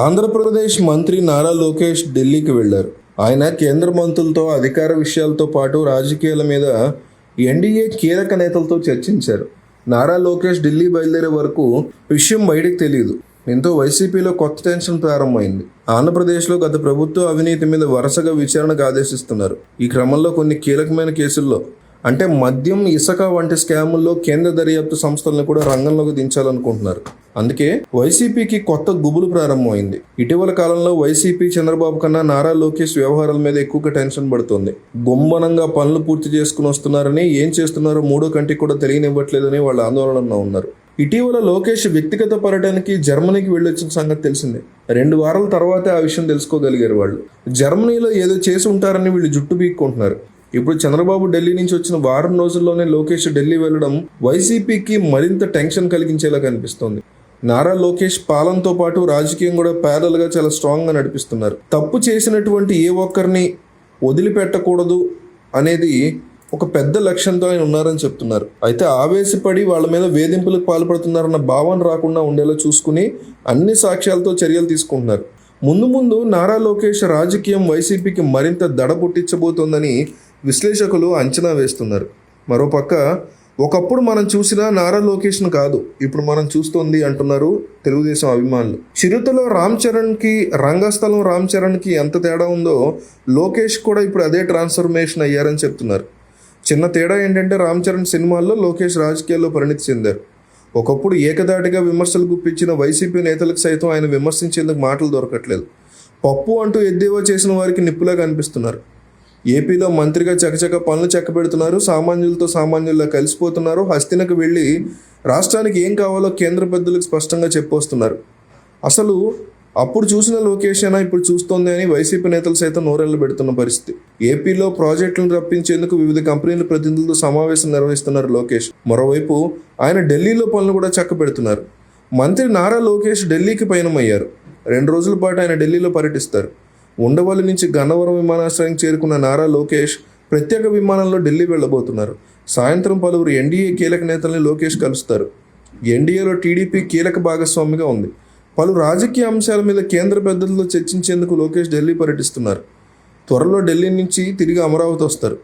ఆంధ్రప్రదేశ్ మంత్రి నారా లోకేష్ ఢిల్లీకి వెళ్ళారు ఆయన కేంద్ర మంత్రులతో అధికార విషయాలతో పాటు రాజకీయాల మీద ఎన్డీఏ కీలక నేతలతో చర్చించారు. నారా లోకేష్ ఢిల్లీ బయలుదేరే వరకు విషయం బయటకు తెలియదు దీంతో వైసీపీలో కొత్త టెన్షన్ ప్రారంభమైంది. ఆంధ్రప్రదేశ్లో గత ప్రభుత్వ అవినీతి మీద వరుసగా విచారణకు ఆదేశిస్తున్నారు. ఈ క్రమంలో కొన్ని కీలకమైన కేసుల్లో అంటే మద్యం ఇసుక వంటి స్కాముల్లో కేంద్ర దర్యాప్తు సంస్థలను కూడా రంగంలోకి దించాలనుకుంటున్నారు. అందుకే వైసీపీకి కొత్త గుబులు ప్రారంభమైంది. ఇటీవల కాలంలో వైసీపీ చంద్రబాబు కన్నా నారా లోకేష్ వ్యవహారాల మీద ఎక్కువగా టెన్షన్ పడుతోంది. గుమ్మనంగా పనులు పూర్తి చేసుకుని వస్తున్నారని ఏం చేస్తున్నారో మూడో కంటికి కూడా తెలియనివ్వట్లేదని వాళ్ళు ఆందోళనలో ఉన్నారు. ఇటీవల లోకేష్ వ్యక్తిగత పర్యటనకి జర్మనీకి వెళ్ళొచ్చిన సంగతి తెలిసిందే. రెండు వారాల తర్వాతే ఆ విషయం తెలుసుకోగలిగారు వాళ్ళు. జర్మనీలో ఏదో చేసి ఉంటారని వీళ్ళు జుట్టు బీక్కుంటున్నారు ఇప్పుడు చంద్రబాబు ఢిల్లీ నుంచి వచ్చిన వారం రోజుల్లోనే లోకేష్ ఢిల్లీ వెళ్ళడం వైసీపీకి మరింత టెన్షన్ కలిగించేలా కనిపిస్తోంది. నారా లోకేష్ పాలనతో పాటు రాజకీయం కూడా ప్యారల్గా చాలా స్ట్రాంగ్గా నడిపిస్తున్నారు. తప్పు చేసినటువంటి ఏ ఒక్కరిని వదిలిపెట్టకూడదు అనేది ఒక పెద్ద లక్ష్యంతో ఆయన ఉన్నారని చెప్తున్నారు. అయితే ఆవేశపడి వాళ్ళ మీద వేధింపులకు పాల్పడుతున్నారన్న భావన రాకుండా ఉండేలా చూసుకుని అన్ని సాక్ష్యాలతో చర్యలు తీసుకుంటున్నారు. ముందు ముందు నారా లోకేష్ రాజకీయం వైసీపీకి మరింత దడ పుట్టించబోతోందని విశ్లేషకులు అంచనా వేస్తున్నారు. మరోపక్క ఒకప్పుడు మనం చూసిన నారా లోకేష్ను కాదు ఇప్పుడు మనం చూస్తోంది అంటున్నారు తెలుగుదేశం అభిమానులు. చిరుతలో రామ్ చరణ్కి రంగస్థలం రామ్ చరణ్కి ఎంత తేడా ఉందో లోకేష్ కూడా ఇప్పుడు అదే ట్రాన్స్ఫర్మేషన్ అయ్యారని చెప్తున్నారు. చిన్న తేడా ఏంటంటే రామ్ చరణ్ సినిమాల్లో లోకేష్ రాజకీయాల్లో పరిణితి చెందారు. ఒకప్పుడు ఏకదాటిగా విమర్శలు గుప్పించిన వైసీపీ నేతలకు సైతం ఆయన విమర్శించేందుకు మాటలు దొరకట్లేదు. పప్పు అంటూ ఎద్దేవా చేసిన వారికి నిప్పులా కనిపిస్తున్నారు ఏపీలో మంత్రిగా చకచక పనులు చెక్కబెడుతున్నారు. సామాన్యులతో సామాన్యుల్లో కలిసిపోతున్నారు. హస్తినకు వెళ్ళి రాష్ట్రానికి ఏం కావాలో కేంద్ర పెద్దలకు స్పష్టంగా చెప్పొస్తున్నారు. అసలు అప్పుడు చూసిన లొకేషన్ ఇప్పుడు చూస్తోంది అని వైసీపీ నేతలు సైతం నోరెళ్ళు పెడుతున్న పరిస్థితి. ఏపీలో ప్రాజెక్టులను రప్పించేందుకు వివిధ కంపెనీల ప్రతినిధులతో సమావేశం నిర్వహిస్తున్నారు లోకేష్. మరోవైపు ఆయన ఢిల్లీలో పనులు కూడా చక్క పెడుతున్నారు మంత్రి నారా లోకేష్ ఢిల్లీకి పయనమయ్యారు. రెండు రోజుల పాటు ఆయన ఢిల్లీలో పర్యటిస్తారు. ఉండవల్లి నుంచి గన్నవరం విమానాశ్రయం చేరుకున్న నారా లోకేష్ ప్రత్యేక విమానంలో ఢిల్లీ వెళ్ళబోతున్నారు. సాయంత్రం పలువురు ఎన్డీఏ కీలక నేతల్ని లోకేష్ కలుస్తారు. ఎన్డీఏలో టీడీపీ కీలక భాగస్వామిగా ఉంది. పలు రాజకీయ అంశాల మీద కేంద్ర పెద్దలతో చర్చించేందుకు లోకేష్ ఢిల్లీ పర్యటిస్తున్నారు. త్వరలో ఢిల్లీ నుంచి తిరిగి అమరావతి వస్తారు.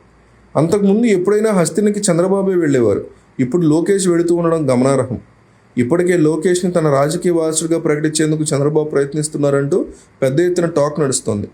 అంతకుముందు ఎప్పుడైనా హస్తినికి చంద్రబాబే వెళ్ళేవారు. ఇప్పుడు లోకేష్ వెళుతూ ఉండడం గమనార్హం. ఇప్పటికే లోకేష్ని తన రాజకీయ వారసుడిగా ప్రకటించేందుకు చంద్రబాబు ప్రయత్నిస్తున్నారంటూ పెద్ద ఎత్తున టాక్ నడుస్తోంది.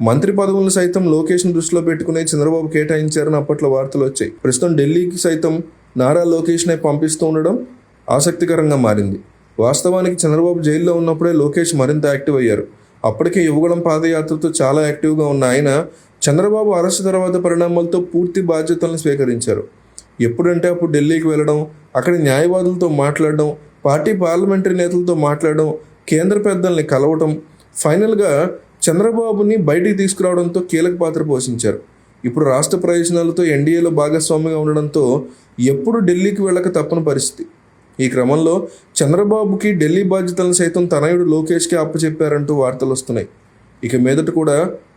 మంత్రి పదవులను సైతం లోకేష్ను దృష్టిలో పెట్టుకునే చంద్రబాబు కేటాయించారని అప్పట్లో వార్తలు వచ్చాయి. ప్రస్తుతం ఢిల్లీకి సైతం నారా లోకేష్నే పంపిస్తూ ఉండడం ఆసక్తికరంగా మారింది. వాస్తవానికి చంద్రబాబు జైల్లో ఉన్నప్పుడే లోకేష్ మరింత యాక్టివ్ అయ్యారు. అప్పటికే యువగళం పాదయాత్రతో చాలా యాక్టివ్గా ఉన్న ఆయన చంద్రబాబు అరెస్టు తర్వాత పరిణామాలతో పూర్తి బాధ్యతలను స్వీకరించారు. ఎప్పుడంటే అప్పుడు ఢిల్లీకి వెళ్ళడం అక్కడ న్యాయవాదులతో మాట్లాడడం పార్టీ పార్లమెంటరీ నేతలతో మాట్లాడడం కేంద్ర పెద్దల్ని కలవటం ఫైనల్గా చంద్రబాబుని బయటికి తీసుకురావడంతో కీలక పాత్ర పోషించారు. ఇప్పుడు రాష్ట్ర ప్రయోజనాలతో ఎన్డీఏలో భాగస్వామిగా ఉండడంతో ఎప్పుడు ఢిల్లీకి వెళ్ళక తప్పని పరిస్థితి. ఈ క్రమంలో చంద్రబాబుకి ఢిల్లీ బాధ్యతలను సైతం తనయుడు లోకేష్కి అప్పచెప్పారంటూ వార్తలు వస్తున్నాయి. ఇక మీదట కూడా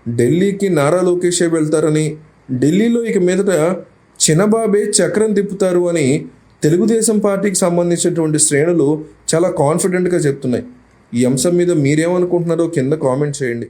ఢిల్లీకి నారా లోకేషే వెళ్తారని ఢిల్లీలో ఇక మీదట చిన్నబాబే చక్రం తిప్పుతారు అని తెలుగుదేశం పార్టీకి సంబంధించినటువంటి శ్రేణులు చాలా కాన్ఫిడెంట్గా చెప్తున్నాయి. ఈ అంశం మీద మీరేమనుకుంటున్నారో కింద కామెంట్ చేయండి.